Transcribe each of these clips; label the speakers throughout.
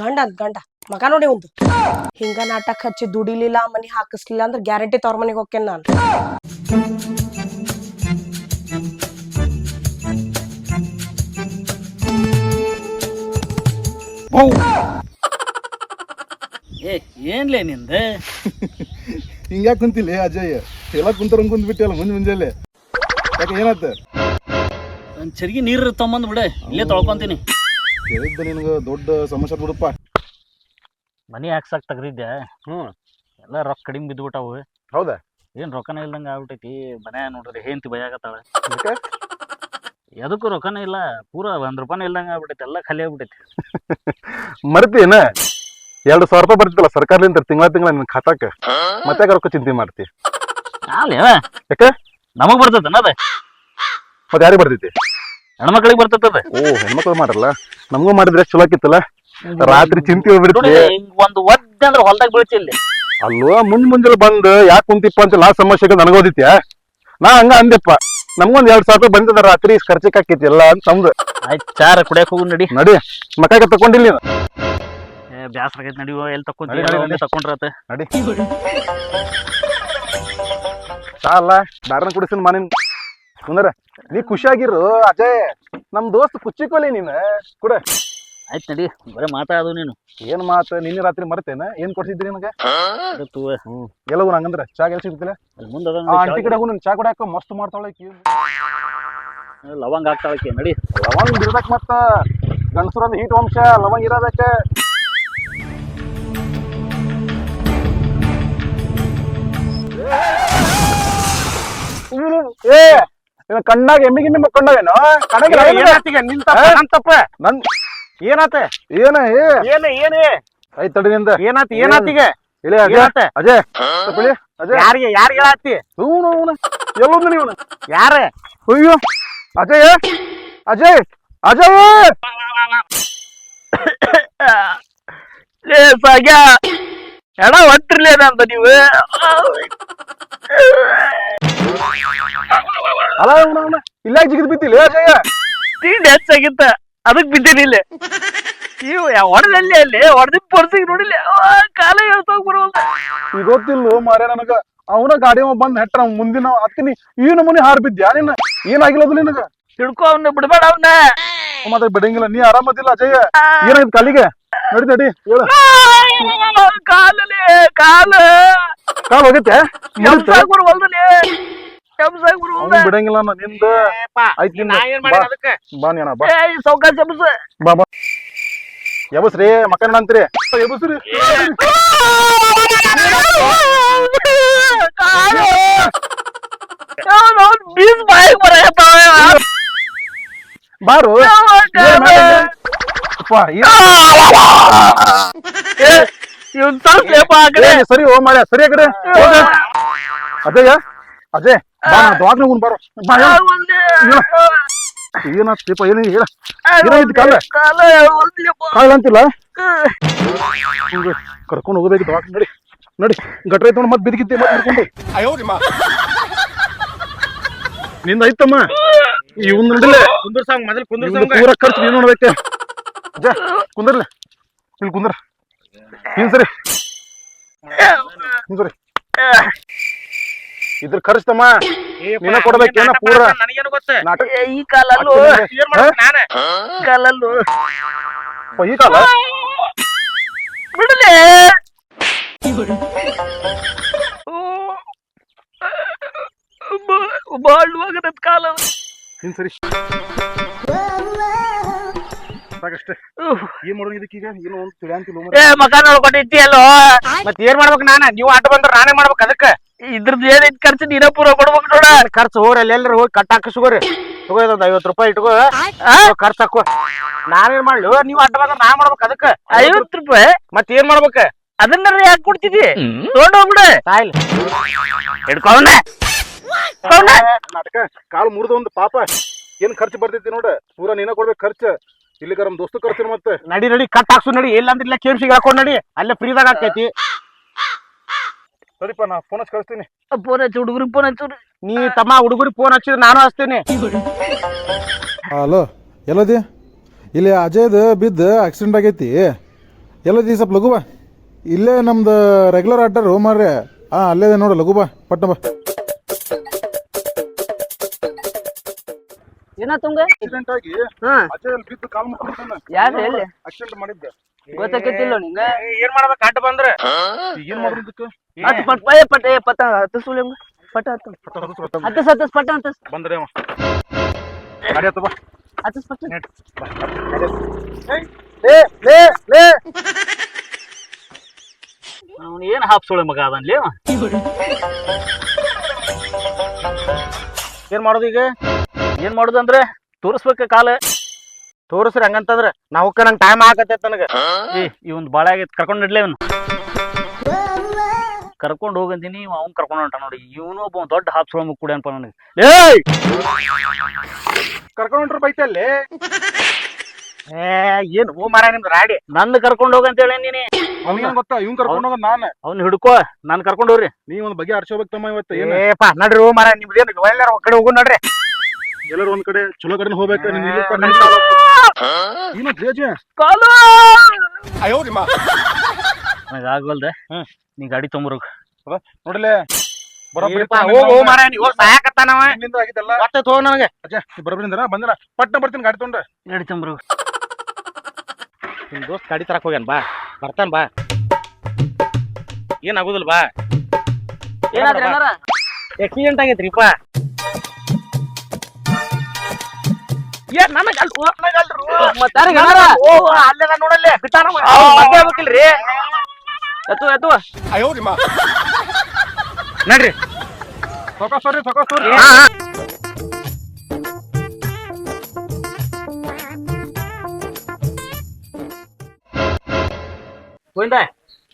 Speaker 1: ಗಂಡ ಅಂತ ಗಂಡ. ಮಗ ನೋಡಿ ಒಂದು. ಹಿಂಗ ನಾಟಕ ಹಚ್ಚಿ ದುಡಿಲಿಲ್ಲ ಮನಿ ಹಾಕಿಸ್ಲಿಲ್ಲ ಅಂದ್ರೆ ಗ್ಯಾರಂಟಿ ತವ್ರ ಮನೆಗೆ ಹೋಗ್ತೇನೆ ನಾನು.
Speaker 2: ಏ ಏನ್ಲೇ ನಿಂದ?
Speaker 3: ಹಿಂಗ ಕುಂತಿಲ್ಲ ಅಜಯ್? ಎಲ್ಲ ಕುಂತಾರ ಕುಂತ್ಬಿಟ್ಟಿಲ್ಲ ಮುಂಜ್ ಮುಂಜಾನೆ? ಯಾಕೆ ಏನಾತ?
Speaker 2: ಒಂದ್ ಚರ್ಗಿ ನೀರು ತೊಗೊಂಬಂದ್ ಬಿಡ ಇಲ್ಲೇ ತೊಳ್ಕೊಂತೀನಿ.
Speaker 3: ಕೇಳಿದ್ದ ನಿನಗೆ ದೊಡ್ಡ ಸಮಸ್ಯೆ ಬಿಡಪ್ಪ.
Speaker 2: ಮನಿ ಹಾಕ್ಸಕ್ ತೆಗ್ದಿದ್ದೆ.
Speaker 3: ಹ್ಞೂ
Speaker 2: ಎಲ್ಲ ರೊಕ್ಕ ಕಡಿಮೆ ಬಿದ್ದುಬಿಟ್ಟಾವು.
Speaker 3: ಹೌದಾ?
Speaker 2: ಏನ್ ರೊಕ್ಕನೇ ಇಲ್ದಂಗ ಆಗ್ಬಿಟ್ಟೈತಿ. ಮನೆ ನೋಡ್ರಿ ಹೇಂತಿ ಭಯ
Speaker 3: ಆಗತ್ತಾಳೆ
Speaker 2: ಎದಕ್ಕೂ ರೊಕ್ಕನೇ ಇಲ್ಲ. ಪೂರ ಒಂದ್ ರೂಪಾಯಿ ಇಲ್ದಂಗ ಆಗ್ಬಿಟ್ಟೈತಿ. ಎಲ್ಲ ಖಾಲಿ ಆಗ್ಬಿಟ್ಟೈತಿ.
Speaker 3: ಮರ್ತೀನ ಎರಡು ಸಾವಿರ ರೂಪಾಯಿ ಬರ್ತಿತ್ತಲ್ಲ ಸರ್ಕಾರದಿಂದ ತಿಂಗಳ ತಿಂಗಳ ನಿನ್ ಖಾತಾಕ ಮತ್ತೆ ಯಾಕೆ ರೊಕ್ಕ ಚಿಂತೆ ಮಾಡ್ತಿ?
Speaker 2: ಅಲ್ಲ
Speaker 3: ಯಾಕೆ?
Speaker 2: ನಮಗ್ ಬರ್ತೈತೆ ಅದ?
Speaker 3: ಮತ್ತೆ ಯಾರಿಗೆ ಬರ್ತೈತಿ?
Speaker 2: ಹೆಣ್ಮಕ್ಳಿಗೆ ಬರ್ತದ
Speaker 3: ಓ ಹೆಣ್ಮಕ್ಳು ಮಾಡ್ರಲ್ಲ? ನಮಗೂ ಮಾಡಿದ್ರೆ ಚಲೋ ಆಕಿತ್ತಲ್ಲ? ರಾತ್ರಿ ಚಿಂತೆ ಹೋಗ್ಬಿಡ್ತೀವಿ
Speaker 2: ಒಂದು ಒದ್ದೆ ಅಂದ್ರೆ ಹೊಲ್ದಾಗ ಬೀಳ್ತಿ ಇಲ್ಲಿ.
Speaker 3: ಅಲ್ವಾ? ಮುಂದೆ ಮುಂಜಾನೆ ಬಂದು ಯಾಕೆ ಕುಂತಿಪ್ಪ ಅಂತ ಲಾ ಸಮಸ್ಯೆಗೆ ನನಗೋದಿತ್ಯಾ? ನಾ ಹಂಗ ಅಂದೆಪ್ಪ. ನಮ್ಗೊಂದ್ ಎರಡ್ ಸಾವಿರ ರೂಪಾಯಿ ಬಂದಿದ್ದ ರಾತ್ರಿ ಖರ್ಚಿಗೆ ಹಾಕೈತಿ ಎಲ್ಲ ಅಂತ ನಮ್ದು
Speaker 2: ಆಯ್ತು ಚಾರ ಕುಡಿಯಕ್ ಹೋಗು ನಡಿ.
Speaker 3: ನಡಿ. ಮಕಾಗ ತಕೊಂಡಿಲ್ಲ
Speaker 2: ಬ್ಯಾಸ್ರ ಆಗೈತಿ ನಡಿಯೋ ಎಲ್ಲಿ ತಕೊಂಡ್
Speaker 3: ನಡಿ, ನಡಿ.
Speaker 2: ತಕೊಂಡ್ರತ
Speaker 3: ನಡಿ. ಅಲ್ಲ ದಾರನ ಕುಡಿಸಿನ ಮಾನಿನ್ ಕುಂದರ. ನೀ ಖುಷಿಯಾಗಿರು ಅಜಯ್. ನಮ್ ದೋಸ್ತ್ ಕುಚ್ಚಿಕೋಲಿ ನೀನ್. ಕೂಡ.
Speaker 2: ಆಯ್ತು ನಡಿ ಬರೀ ಮಾತಾಡೋದು ನೀನು.
Speaker 3: ಏನ್ ಮಾತು ನಿನ್ನೆ ರಾತ್ರಿ ಮರ್ತೇನ? ಏನ್ ಕೊಡ್ಸಿದ್ರಿ ನನಗೆ? ಹ್ಮ್. ಎಲ್ಲವೂ ನಂಗಂದ್ರೆ ಚಾ ಎಲ್ಲಿ ಸಿಗ್ತಿಲ್ಲ
Speaker 2: ಅಲ್ಲಿ ಮುಂದೆ
Speaker 3: ಆಂಟಿ ಕಡೆ ಹೋಗು ಚಾ ಕುಡಿಯಾಕ ಮಸ್ತ್ ಮಾಡ್ತಾಳೆ.
Speaker 2: ಲವಂಗ ಹಾಕ್ತಾಳಕ್ಕೆ ನಡಿ.
Speaker 3: ಲವಂಗ್ ಇರ್ಬೇಕ್ ಮತ್ತ. ಗಂಡಸರದ ಹೀಟ್ ವಂಶ ಲವಂಗ್ ಇರಬೇಕ ಏ ಇವ ಕಣ್ಣಾಗ ಎಮ್ಮಿ ಗಿಮ್ಮಿ ಮಕ್ಕೊಂಡವೇನು ಕಣ್ಣಾಗ
Speaker 4: ಏನಾತೀಗ ನಿನ್ ತಪ್ಪ
Speaker 3: ಹಾ?
Speaker 4: ನನ್ ತಪ್ಪ?
Speaker 3: ನನ್
Speaker 4: ಏನಾತ
Speaker 3: ಏನ
Speaker 4: ಏನ ಏನೇ?
Speaker 3: ಐತ್ ತಡಿ ನಿಂದ.
Speaker 4: ಏನಾತ ಏನಾತೀಗ
Speaker 3: ಇಲ್ಲ ಅಜಯ್ ಅಜಯ್. ಅಜಯ್.
Speaker 4: ಯಾರಿಗೆ ಯಾರಿಗೆ ಹೇಳತ್ತಿ?
Speaker 3: ಇವ್ನು ಇವ್ನು. ಎಲ್ಲೊಂದು ನೀವು
Speaker 4: ಯಾರ?
Speaker 3: ಅಯ್ಯೋ ಅಜಯ್ ಅಜಯ್ ಅಜಯ್.
Speaker 2: ಏ ಸಾಗ್ಯ ಎಡ ಹೊಟ್ಟಿರ್ಲಿ ಅಂತ ನೀವು?
Speaker 3: ಅಲ್ಲ. ಇಲ್ಲ ಜಿಗಿದ್ ಬಿದ್ದಿಲ್ಲ
Speaker 2: ತಿಂಡಿ ಹೆಚ್ಚಾಗಿತ್ತ. ಅದಕ್ ಬಿದ್ದಿಲ್ಲ ಇವು ಹೊಡೆದಲ್ಲಿ ಅಲ್ಲಿ ಹೊಡೆದಿ ಪರ್ಸಿಗೆ ನೋಡಿಲ್ಲ. ಕಾಲ ಹೇಳ್ತಾಗ ಬರುವಲ್ದ
Speaker 3: ಈಗ ಗೊತ್ತಿಲ್ಲ ಮಾರ್ಯ ನನಗ? ಅವನ ಗಾಡಿ ಬಂದ್ ಹೆಟ್ಟ ಮುಂದಿನ ಅತ್ತಿನಿ ಈ ನಮೂನಿ ಹಾರ್ ಬಿದ್ದ್ಯಾ ನಿನ್ನ? ಏನಾಗಿಲ್ಲ ಅದು ನಿನಗ?
Speaker 2: ತಿಳ್ಕೊ ಅವ್ನ ಬಿಡ್ಬೇಡ ಅವನ್ನ
Speaker 3: ಮತ್ತೆ ಬಿಡಂಗಿಲ್ಲ. ನೀ ಆರಾಮದಿಲ್ಲ ಅಜಯ? ಏನಾಯ್ತು ಕಾಲಿಗೆ? ನಡಿ ನಡಿ ಹೇಳ
Speaker 2: ಕಾಲಲ್ಲಿ ಕಾಲ
Speaker 3: ಕಾಲ್ ಹೋಗೈತೆ ಮುರಿತ
Speaker 2: ಕೆಂಸಾಗ ಬರುವಲ್ದಲ್ಲಿ ಕೆಂಸಾಗ ಬರುವಲ್ದ
Speaker 3: ಅವ್ನು ಬಿಡಂಗಿಲ್ಲ ನಾ ನಿಂದ ಆಯ್ತು
Speaker 4: ನಾ ಏನ್ ಮಾಡಿ ಅದಕ್ಕ
Speaker 3: ಬಾ ನೀನ ಬಾ
Speaker 2: ಏ ಸೌಕಾಶ ಕೆಂಸ
Speaker 3: ಬಾ ಬಾ ಎಬಸ್ರಿ ಮಕ್ಕಳ ಅಂತೀರಿ ಎಬಸ್ರಿ
Speaker 2: ಬೀಸ್ ಬಾಯಿಗೆ ಬರತ್ತಾವ
Speaker 3: ಬಾರು ಏನ್-
Speaker 2: ಇವನ್ ತರ್ಸ್ಲೇಪ ಆ ಕಡೆ.
Speaker 3: ಏ, ಸರಿ ಓ ಮಾಡ ಸರಿ ಆ ಕಡೆ. ಹೋಗ. ಅಜಯ್ ಅಜಯ್ ಬಾ ದವಾಖಾನೆ ಹೋಗುನ್ ಬಾರೋ ಬಾ ಹೇಳು. ಏನಾಗ್ತಿಪ್ಪ ಏನು ಹೇಳ. ಏನಾಯ್ತು ಕಾಲ?
Speaker 2: ಕಾಲ
Speaker 3: ಅಂತಿಲ್ಲ? ಹಿಂಗೆ ಕರ್ಕೊಂಡು ಹೋಗ್ಬೇಕು ದವಾಖಾನೆ ನಡಿ. ನಡಿ ಗಟ್ರ ಐತ್ ನೋಡಿ ಮತ್ತೆ ಮತ್ ಮತ್ತೆ ಹಿಡ್ಕೊಂಡು. ನಿಂದ ಐತಮ್ಮ? ಇವ್ನ ನಡಿಲೆ
Speaker 4: ಕುಂದ್ರಸಂಗ್ ಮೊದಲ್
Speaker 3: ಇವ್ನ್ದು
Speaker 4: ಕುಂದ್ರಸಂಗ
Speaker 3: ಪೂರ ಖರ್ಚು ನೀನ್ ನೋಡ್ಬೇಕೆ. ಕುಂದರ್ಲೆ. ಇಲ್ಲಿ ಕುಂದ್ರ. ಹಿಂಗ್ ಸರಿ ಹಿಂಗ್ ಸರಿ ಇದ್ರ ಖರ್ಚಮ್ಮ ನೀನ ಕೊಡ್ಬೇಕೇನ ಪೂರ?
Speaker 4: ನನಗೇನು ಗೊತ್ತ?
Speaker 3: ನಾಟಕ
Speaker 2: ಏ, ಈ ಕಾಲಲ್ಲೂ
Speaker 4: ಏನ್ ಮಾಡ್ಬೇಕು ನಾನ?
Speaker 2: ಈ ಕಾಲಲ್ಲೂ
Speaker 3: ಅಪ್ಪ, ಈ ಕಾಲ?
Speaker 2: ಬಿಡಲೇ. ಬಾಳುವಾಗ ಕಾಲ.
Speaker 3: ಹಿಂಗ್ ಸರಿ ಸಾಕಷ್ಟೇ. ಏನ್ ಮಾಡೋಣ ಇದಕ್ಕೀಗ ಏನೋ ಒಂದು ತಿಳಿಯಂತಿಲ್ಲ
Speaker 2: ಏ ಮಕ ನೋಡ್ಕೊಂಡಿದ್ದಿ ಅಲ್ಲೋ
Speaker 4: ಮತ್ ಏನ್ ಮಾಡ್ಬೇಕು ನಾನ? ನೀವು ಅಡ್ಡ ಬಂದ್ರ ನಾನೇ ಮಾಡ್ಬೇಕು ಅದಕ್ಕ.
Speaker 2: ಇದ್ರದ್ದು ಖರ್ಚು? ನೀನ ಪೂರ ಕೊಡ್ಬೇಕು ನೋಡ.
Speaker 4: ಖರ್ಚು? ಹೋಗ್ರಿ ಹೋಗಿ ಕಟ್ ಹಾಕಿಸ್ಕೋರಿ ತಗೋ ಇದೊಂದ್ ಐವತ್ ರೂಪಾಯಿ ಇಟ್ಕೋ. ಖರ್ಚು ಹಾಕೋ. ನಾನೇನ್ ಮಾಡ್ಲು? ನೀವು ಅಡ್ಡ ಬಂದ್ರೆ ನಾ ಮಾಡ್ಬೇಕು ಅದಕ್ಕ.
Speaker 2: ಐವತ್ ರೂಪಾಯಿ?
Speaker 4: ಮತ್ ಏನ್ ಮಾಡ್ಬೇಕ?
Speaker 2: ಅದನ್ನ ಯಾಕೆ ಕೊಡ್ತಿದ್ದಿ? ತಗೊಂಡ್ ಹೋಗ್ಬಿಡ.
Speaker 4: ತಾಯಿಲ್
Speaker 2: ಹಿಡ್ಕೊಂಡ
Speaker 3: ನಾಟಕ. ಕಾಲು ಮುರಿದ ಒಂದು ಪಾಪ. ಏನ್ ಖರ್ಚು ಬರ್ತೈತಿ ನೋಡ? ಪೂರ ನೀನ ಕೊಡ್ಬೇಕು ಖರ್ಚು. ಇಲ್ಲಿ ನಮ್ ದೋಸ್ತ ಖರ್ಚು ಮತ್ತೆ.
Speaker 4: ನಡಿ ನಡಿ ಕಟ್ ಹಾಕ್ಸು ನಡಿ. ಇಲ್ಲ ಅಂದ್ರೆ ಇಲ್ಲ ಕೇಮ್ಸಿಗೆ ಹಾಕೊಂಡ್ ನಡಿ. ಅಲ್ಲೇ ಫ್ರೀದಾಗ ಆಕೈತಿ
Speaker 3: ಸರಿಪ್ಪ ನಾ ಫೋನ್ ಹಚ್ಚಿ ಕಳಿಸ್ತೀನಿ
Speaker 2: ಫೋನ್ ಹಚ್ಚಿ ಹುಡುಗರಿಗೆ ಫೋನ್ ಹಚ್ಚು.
Speaker 4: ನೀ ತಮ್ಮ ಹುಡುಗರಿಗೆ ಫೋನ್ ಹಚ್ಚಿದ್ರೆ ನಾನು ಹಚ್ತೀನಿ.
Speaker 5: ಹಲೋ ಎಲ್ಲದಿ? ಇಲ್ಲಿ ಅಜಯ್ದು ಬಿದ್ದು ಆಕ್ಸಿಡೆಂಟ್ ಆಗೈತಿ.
Speaker 3: ಎಲ್ಲದಿ ಸ್ವಲ್ಪ ಲಘು ಬಾ. ಇಲ್ಲೇ ನಮ್ದು ರೆಗ್ಯುಲರ್ ಆಟರ್ ಮಾರ್ರೆ. ಹಾಂ ಅಲ್ಲೇ ನೋಡು ಲಘು ಬಾ ಪಟ್ಟ ಬಾ.
Speaker 6: ಏನಾತಂಗ
Speaker 3: ಆಕ್ಸಿಡೆಂಟ್ ಆಗಿ
Speaker 6: ಹಾ.
Speaker 3: ಬಿದ್ದು ಕಾಲು.
Speaker 6: ಯಾರು ಎಲ್ಲಿ
Speaker 3: ಆಕ್ಸಿಡೆಂಟ್ ಮಾಡಿದ್ದೆ.
Speaker 6: ಗೊತ್ತಾಕೈತಿಲ್ಲ ನಿಂಗ?
Speaker 4: ಏನ್ ಮಾಡ್ಬೇಕು? ಅಡ್ಡ ಬಂದ್ರೆ?
Speaker 3: ಏನ್ ಮಾಡೋದು ಇದಕ್ಕೆ?
Speaker 6: ಹತ್ತು ಪಟ್ ಪಯ ಪಟ ಏ ಪಟ ಹತ್ತು ಸುಳಿ ಪಟ ಹತ್ತು.
Speaker 3: ಪಟ್ಟ ಹತ್ತಿಸ್ ಬರ್ತಾವ.
Speaker 6: ಹತ್ತಸ್ ಹತ್ತಸ್ ಪಟ ಹತ್ತಸ್
Speaker 3: ಬಂದ್ರೆ ಅವ. ಗಾಡಿ ಹತ್ತ ಬಾ.
Speaker 6: ಹತ್ತಸ್ ಪಟ. ಅವ್ನು ಏನ್ ಹಾಪ್ಸೋಳೆ ಮಗ ಅದನ್ಲಿ
Speaker 4: ಏನ್ ಮಾಡೋದು ಈಗ?
Speaker 6: ಏನ್ ಮಾಡುದಂದ್ರೆ ತೋರಿಸ್ಬೇಕ ಕಾಲ.
Speaker 4: ತೋರಿಸ್ರಿ ಹಂಗಂತಂದ್ರ ನಾವು ನಂಗೆ ಟೈಮ್ ಆಗತ್ತೆ ನನಗೆ.
Speaker 6: ಏ ಒಂದು ಬಾಳ ಕರ್ಕೊಂಡು ಕರ್ಕೊಂಡ್ ಇವನು. ಕರ್ಕೊಂಡು ಹೋಗಂತೀನಿ ಅವ್ನ್ ಕರ್ಕೊಂಡು ಹೊಂಟ ನೋಡಿ. ಇವನು ಒಬ್ಬ ದೊಡ್ಡ ಹಾಪ್ಸ್ ಮುಗ್ ಕುಡಿ ಅನ್ಪ ನನಗೆ. ಏಯ್!
Speaker 3: ಕರ್ಕೊಂಡು ಹೊಂಟ್ರ ಬೈತಲ್ಲಿ?
Speaker 4: ಏ ಏನ್ ಹೂ ಮಾರ ನಿಮ್ದು ರಾಡಿ.
Speaker 6: ನನ್ ಕರ್ಕೊಂಡು ಹೋಗಂತ ಹೇಳಿ ನೀನಿ?
Speaker 3: ಅವ್ನಿಗೇನ್ ಗೊತ್ತಾ? ಇವ್ನ್ ಕರ್ಕೊಂಡು ಹೋಗ ನಾನು.
Speaker 6: ಅವ್ನ್ ಹಿಡ್ಕೋ ನಾನ್ ಕರ್ಕೊಂಡು ಹೋಗ್ರಿ.
Speaker 3: ನೀವ್ ಒಂದ್ ಬಗೆ ಹರ್ಸೋಬೇಕು ತಮ್ಮ ಇವತ್ತು ಏನ್?
Speaker 4: ನಡ್ರಿ ಹೂ ಮಾರ ನಿಮ್ದು ಏನ್ ಎಲ್ಲಾರ ಕಡೆ ಹೋಗು ನಡ್ರಿ.
Speaker 3: ಎಲ್ಲರೂ ಒಂದ್ ಕಡೆ ಚಲೋ ಕಡೆ ಹೋಗ್ಬೇಕು ನೀನ್ ಜೇಜೆ ಅಯ್ಯೋ
Speaker 6: ನನಗ ನೀ ಗಾಡಿ ತೊಂಬರೋಗ
Speaker 3: ನೋಡಲೆ. ಗಾಡಿ ತೊಗೊಂಡ್ರೆ
Speaker 6: ಗಾಡಿ ತೊಂಬರೋಗ
Speaker 4: ನಿಮ್ ದೋಸ್ತ್ ಗಾಡಿ ತರಕ್ ಹೋಗ್ಯಾನ ಬಾ. ಬರ್ತಾನ ಬಾ. ಏನ್ ಆಗುದಿಲ್ಲ ಬಾ.
Speaker 6: ಏನಾದ್ರೆ
Speaker 4: ಆಕ್ಸಿಡೆಂಟ್ ಆಗೈತ್ರಿಪ್ಪ ಏನ್ ನನಗ್ ಅಲ್? ಓ ಅಲ್ಲೆಲ್ಲ ನೋಡಲ್ಲೇ. ಬಿಟ್ಟಾನ ಅವ. ಮದ್ವೆ ಆಗ್ಬೇಕಿಲ್ರಿ.
Speaker 6: ಎತ್ತು ಎತ್ತು.
Speaker 4: ನಡ್ರಿ.
Speaker 3: ತೋರಿ ಸೊಕಾಸ್ ತೋರಿ
Speaker 4: ಹಾ, ಹಾ.
Speaker 6: ಗೋವಿಂದ.